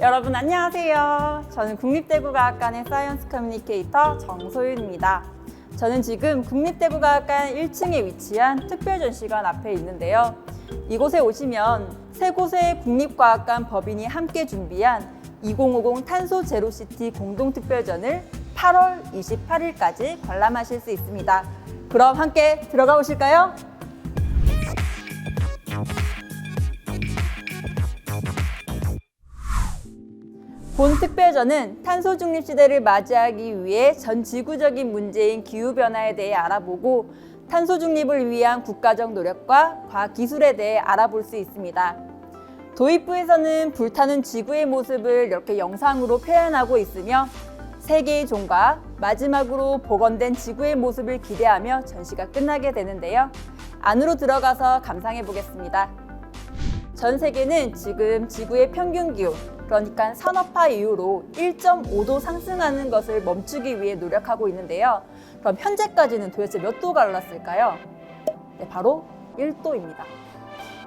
여러분 안녕하세요. 저는 국립대구과학관의 사이언스 커뮤니케이터 정소윤입니다. 저는 지금 국립대구과학관 1층에 위치한 특별전시관 앞에 있는데요. 이곳에 오시면 세 곳의 국립과학관 법인이 함께 준비한 2050 탄소 제로시티 공동특별전을 8월 28일까지 관람하실 수 있습니다. 그럼 함께 들어가 보실까요? 본 특별전은 탄소 중립 시대를 맞이하기 위해 전 지구적인 문제인 기후 변화에 대해 알아보고 탄소 중립을 위한 국가적 노력과 과학 기술에 대해 알아볼 수 있습니다. 도입부에서는 불타는 지구의 모습을 이렇게 영상으로 표현하고 있으며 세계의 종과 마지막으로 복원된 지구의 모습을 기대하며 전시가 끝나게 되는데요. 안으로 들어가서 감상해 보겠습니다. 전 세계는 지금 지구의 평균 기온, 그러니까 산업화 이후로 1.5도 상승하는 것을 멈추기 위해 노력하고 있는데요. 그럼 현재까지는 도대체 몇 도가 올랐을까요? 네, 바로 1도입니다.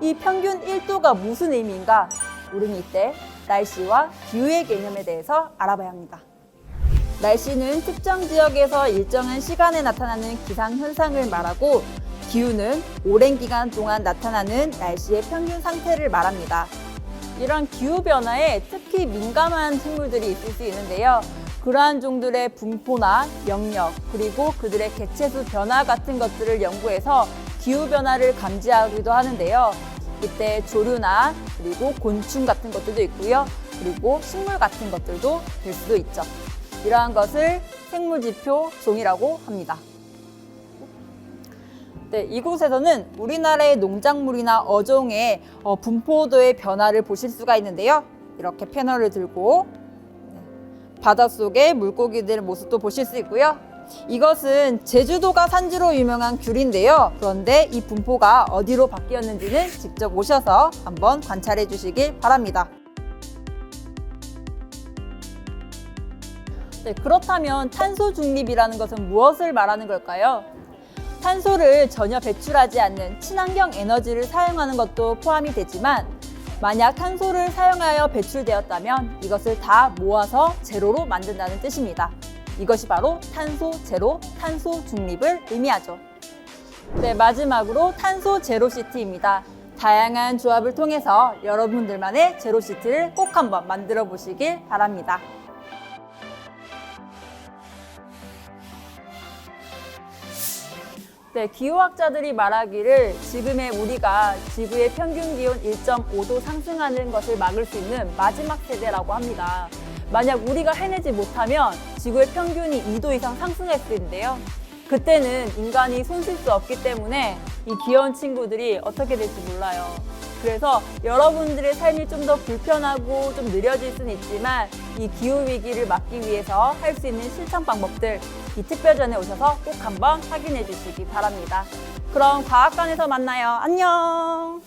이 평균 1도가 무슨 의미인가? 우리는 이때 날씨와 기후의 개념에 대해서 알아봐야 합니다. 날씨는 특정 지역에서 일정한 시간에 나타나는 기상 현상을 말하고 기후는 오랜 기간 동안 나타나는 날씨의 평균 상태를 말합니다. 이런 기후 변화에 특히 민감한 생물들이 있을 수 있는데요. 그러한 종들의 분포나 영역, 그리고 그들의 개체수 변화 같은 것들을 연구해서 기후 변화를 감지하기도 하는데요. 이때 조류나 그리고 곤충 같은 것들도 있고요. 그리고 식물 같은 것들도 될 수도 있죠. 이러한 것을 생물지표 종이라고 합니다. 네, 이곳에서는 우리나라의 농작물이나 어종의 어, 분포도의 변화를 보실 수가 있는데요. 이렇게 패널을 들고 네, 바닷속의 물고기들 모습도 보실 수 있고요. 이것은 제주도가 산지로 유명한 귤인데요. 그런데 이 분포가 어디로 바뀌었는지는 직접 오셔서 한번 관찰해 주시길 바랍니다. 네, 그렇다면 탄소 중립이라는 것은 무엇을 말하는 걸까요? 탄소를 전혀 배출하지 않는 친환경 에너지를 사용하는 것도 포함이 되지만 만약 탄소를 사용하여 배출되었다면 이것을 다 모아서 제로로 만든다는 뜻입니다. 이것이 바로 탄소 제로, 탄소 중립을 의미하죠. 네, 마지막으로 탄소 제로 시티입니다. 다양한 조합을 통해서 여러분들만의 제로 시티를 꼭 한번 만들어 보시길 바랍니다. 네, 기후학자들이 말하기를 지금의 우리가 지구의 평균 기온 1.5도 상승하는 것을 막을 수 있는 마지막 세대라고 합니다. 만약 우리가 해내지 못하면 지구의 평균이 2도 이상 상승할 수 있는데요. 그때는 인간이 손쓸 수 없기 때문에 이 귀여운 친구들이 어떻게 될지 몰라요. 그래서 여러분들의 삶이 좀 더 불편하고 좀 느려질 수는 있지만 이 기후 위기를 막기 위해서 할 수 있는 실천 방법들 이 특별전에 오셔서 꼭 한번 확인해 주시기 바랍니다. 그럼 과학관에서 만나요. 안녕.